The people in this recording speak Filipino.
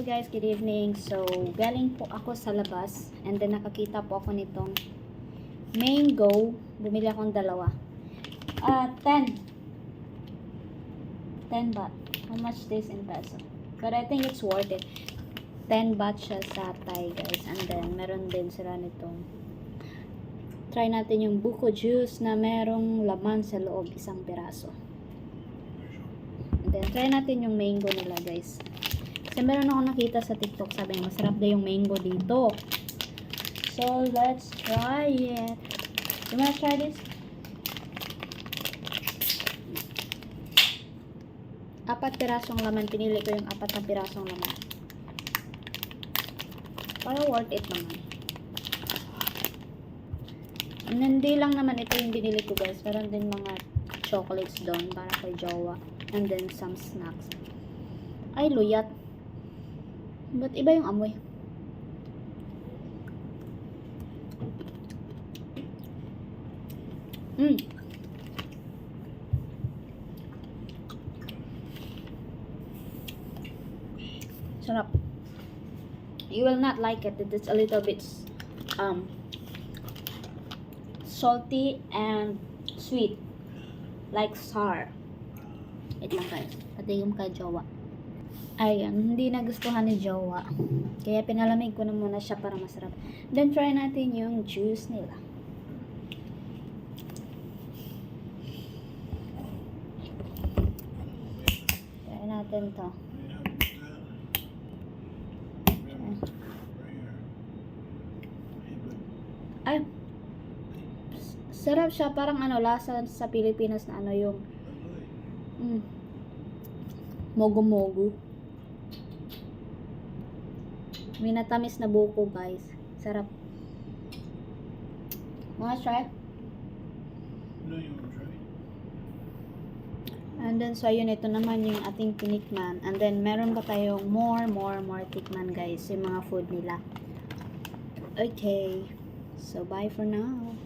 Hello guys, good evening. So, galing po ako sa labas and then nakakita po ako nitong mango. Bumili akong dalawa. Ah, 10. 10 baht. How much this in peso? But I think it's worth it. 10 baht siya sa Thai guys. And then, meron din sila nitong try natin yung buko juice na merong laman sa loob, isang piraso. And then, try natin yung mango nila guys. Kasi meron ako nakita sa TikTok, sabi niya, masarap daw yung mango dito. So, let's try it. You wanna try this? Apat pirasong laman. Pinili ko yung apat na pirasong laman. Para worth it naman. And hindi lang naman ito yung binili ko guys. Meron din mga chocolates doon para kay Jowa. And then some snacks. Ay, luyat. Ba't iba yung amoy? Mm. Sarap. You will not like it. It's a little bit um salty and sweet. Like sour. Wait lang guys. Patigom kay Jowa. Ayan, hindi nagustuhan ni Jowa. Kaya pinalamig ko na muna siya para masarap. Then try natin yung juice nila. Try natin to. Ay, sarap siya. Parang ano, lasa sa Pilipinas na ano yung mm, mogo-mogo. May natamis na buko, guys. Sarap. Wanna try? No, you try? And then, so, ayun, ito naman yung ating tinikman. And then, meron pa tayong more, more, more tikman, guys. Yung mga food nila. Okay. So, bye for now.